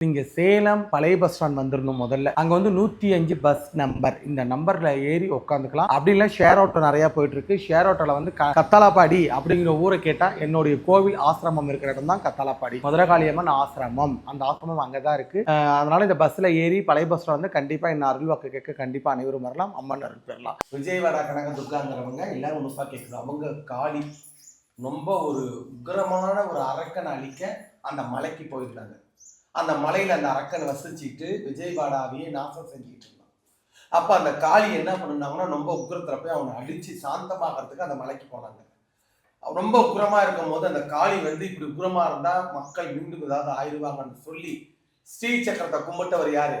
நீங்கள் சேலம் பழைய bus stand வந்துடணும் முதல்ல. அங்கே வந்து நூற்றி அஞ்சு பஸ் நம்பர் இந்த நம்பரில் ஏறி உட்காந்துக்கலாம் அப்படி இல்லை ஷேர் ஆட்டோ நிறையா போயிட்டுருக்கு. ஷேர் ஆட்டோவில் வந்து க- கத்தாலாப்பாடி அப்படிங்கிற ஊரை கேட்டால் என்னுடைய கோவில் ஆசிரமம் இருக்கிற இடம் தான் கத்தாலாப்பாடி மதுரகாளியம்மன் ஆசிரமம். அந்த ஆசிரமம் அங்கே தான் இருக்குது அதனால் இந்த பஸ்ஸில் ஏறி பழைய பஸ் ஸ்டாண்ட் வந்து கண்டிப்பாக என்ன அருள்வாக்கு கேட்க கண்டிப்பாக அனைவரும் வரலாம். அம்மன் அருள் பெறலாம். விஜயவாடா கனக துர்காங்கிறவங்க எல்லாரும் முழுசாக கேட்குது அவங்க காளி ரொம்ப ஒரு உக்கிரமான ஒரு அரக்கனை அழிக்க அந்த மலைக்கு போயிருக்காங்க. அந்த மலையில அந்த அரக்கன் வசிச்சுட்டு விஜயவாடாவையே நாசம் செஞ்சுக்கிட்டு இருந்தான். அப்ப அந்த காளி என்ன பண்ணுனாங்கன்னா ரொம்ப உக்கிரத்துல போய் அவனை அடிச்சு சாந்தமாகறதுக்கு அந்த மலைக்கு போனாங்க. ரொம்ப உக்கிரமா இருக்கும் போது அந்த காளி வந்து இப்படி உக்கிரமா இருந்தா மக்கள் மீண்டும் ஏதாவது ஆயிடுவாங்கன்னு சொல்லி ஸ்ரீ சக்கரத்தை கும்பிட்டவர் யாரு?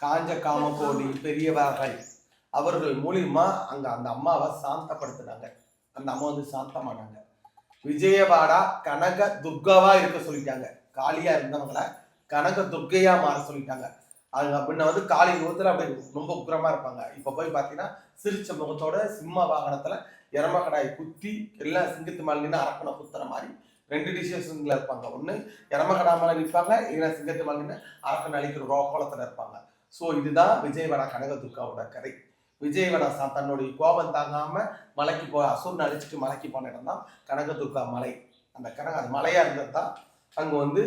காஞ்ச காமக்கோடி பெரியவர்கள். அவர்கள் மூலியமா அங்க அந்த அம்மாவை சாந்தப்படுத்தினாங்க. அந்த அம்மா வந்து சாந்தமானாங்க. விஜயவாடா கனக துர்காவா இருக்க சொல்லிட்டாங்க. காளியா இருந்தவங்கள கனக துர்க்கையா மாற சொல்லிட்டாங்க. அது அப்படின்னா வந்து காளி ரூபத்துல அப்படி ரொம்ப உக்கிரமா இருப்பாங்க. இப்ப போய் பாத்தீங்கன்னா சிரிச்ச முகத்தோட சிம்ம வாகனத்துல எரமக்கடாய் குத்தி எல்லாம் சிங்கத்து மேலின்னு அரக்கனை குத்துற மாதிரி ரெண்டு டிசிஷன்ஸ்ல இருப்பாங்க. ஒண்ணு எரமக்கடா மேல நிற்பாங்க இல்லைன்னா சிங்கத்து மேலின்னு அரக்கன் அழிக்கிற ரோக்கோலத்துல இருப்பாங்க. ஸோ இதுதான் விஜயவாடா கனக துர்காவோட கதை. விஜயவாடா சா தன்னுடைய கோபம் தாங்காம மலைக்கு போ அசுரன் அழிச்சிட்டு மலைக்கு போன இடம் தான் கனகதுர்கா மலை. அந்த கனக அது மலையா இருந்தது தான். அங்க வந்து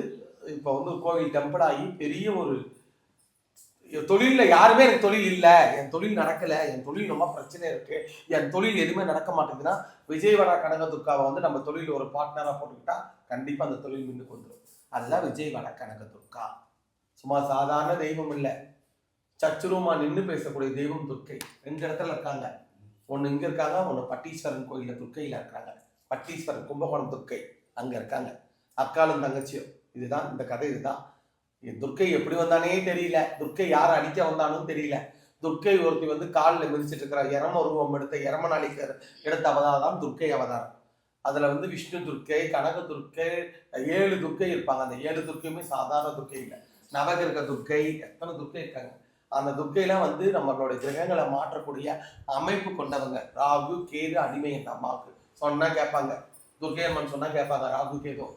இப்போ வந்து கோவில் டெம்பிள் ஆகி பெரிய ஒரு தொழிலில் யாருமே எனக்கு தொழில் இல்லை. என் தொழில் நடக்கல. என் தொழில் ரொம்ப பிரச்சனை இருக்கு. என் தொழில் எதுவுமே நடக்க மாட்டேங்குதுன்னா விஜயவாடா கனகதுர்காவை வந்து நம்ம தொழில் ஒரு பார்ட்னரா போட்டுக்கிட்டா கண்டிப்பா அந்த தொழில் மின்னு வந்துடும் அதுதான் விஜயவாடா கனகதுர்கா. சும்மா சாதாரண தெய்வம் இல்லை. சச்சுரூமா நின்று பேசக்கூடிய தெய்வம் துர்க்கை. ரெண்டு இடத்துல இருக்காங்க? ஒன்று இங்கே இருக்காங்க ஒன்று பட்டீஸ்வரன் கோயிலில் துர்க்கையில் இருக்காங்க. பட்டீஸ்வரன் கும்பகோணம் துர்க்கை அங்கே இருக்காங்க. அக்காலும் தங்கச்சியும். இதுதான் இந்த கதை இதுதான். துர்க்கை எப்படி வந்தானே தெரியல. துர்க்கை யார் அடிக்க வந்தானும் தெரியல. துர்க்கை ஒருத்தி வந்து காலில் மிதிச்சிட்டு இருக்கிற. எரம உருவம் எடுத்த எரமன் நாளைக்கு எடுத்த அவதாரம் தான் துர்க்கை அவதாரம். அதுல வந்து விஷ்ணு துர்க்கை கனக துர்க்கை ஏழு துர்க்கை இருப்பாங்க. அந்த ஏழு துர்க்கையுமே சாதாரண துர்க்கை இல்லை. நவகிரக துர்க்கை எத்தனை துர்க்கை இருக்காங்க? அந்த துர்க்கையெல்லாம் வந்து நம்மளுடைய கிரகங்களை மாற்றக்கூடிய அமைப்பு கொண்டவங்க. ராகு கேது அடிமை அந்த அம்மாவுக்கு சொன்னா கேட்பாங்க. துர்க்கை அம்மன் சொன்னா கேட்பாங்க ராகு கேதோ.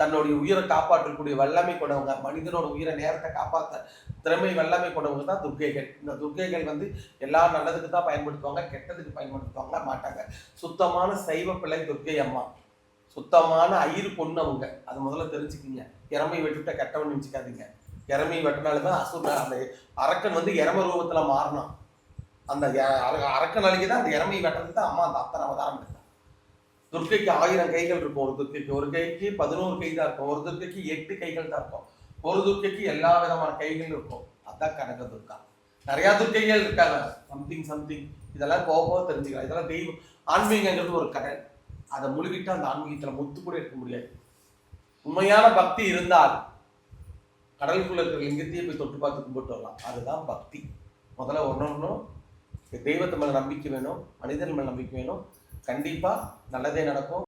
தன்னுடைய உயிரை காப்பாற்றக்கூடிய வல்லமை கொண்டவங்க மனிதனோட உயிரை நேரத்தை காப்பாற்ற திறமை வல்லமை கொண்டவங்க தான் துர்க்கைகள். இந்த துர்க்கைகள் வந்து எல்லா நல்லதுக்கு தான் பயன்படுத்துவாங்க கெட்டதுக்கு பயன்படுத்துவாங்க மாட்டாங்க. சுத்தமான சைவ பிள்ளை துர்க்கை அம்மா. சுத்தமான ஐயரு பொண்ணு அவங்க. அது முதல்ல தெரிஞ்சுக்கிங்க. இறமை வெட்டுவிட்ட கெட்டவன் நினச்சிக்காதீங்க. இறமை வெட்டினாலுமே அசுர அந்த அரக்கன் வந்து இறம ரூபத்தில் மாறினான். அந்த அரக்கன் அழகி தான் அந்த இறமை வெட்டுறது தான் அம்மா அந்த அத்தனை அவதாரம் எடுத்தாங்க துர்க்கைக்கு ஆயிரம் கைகள் இருக்கும். ஒரு துர்க்கைக்கு ஒரு கைக்கு பதினோரு கை தான் இருக்கும். ஒரு துர்க்கைக்கு எட்டு கைகள் தான் இருக்கும். ஒரு துர்க்கைக்கு எல்லா விதமான கைகள் இருக்கும். அதான் கனக துர்க்கா. நிறையா துர்க்கைகள் இருக்காங்க. சம்திங் சம்திங் இதெல்லாம் போக போக தெரிஞ்சுக்கலாம். இதெல்லாம் தெய்வம் ஆன்மீகங்கிறது ஒரு கடல் அதை முழுகிட்டு அந்த ஆன்மீகத்தில் முத்து கூட இருக்க முடியாது. உண்மையான பக்தி இருந்தால் கடலுக்குள்ள இருக்கிற லிங்கத்தையே போய் தொட்டு பார்த்து கும்பிட்டு வரலாம். அதுதான் பக்தி. முதல்ல ஒன்றொன்றும் தெய்வத்து மேலே நம்பிக்கை வேணும். மனிதன் மேலே நம்பிக்கை வேணும். கண்டிப்பாக நல்லதே நடக்கும்.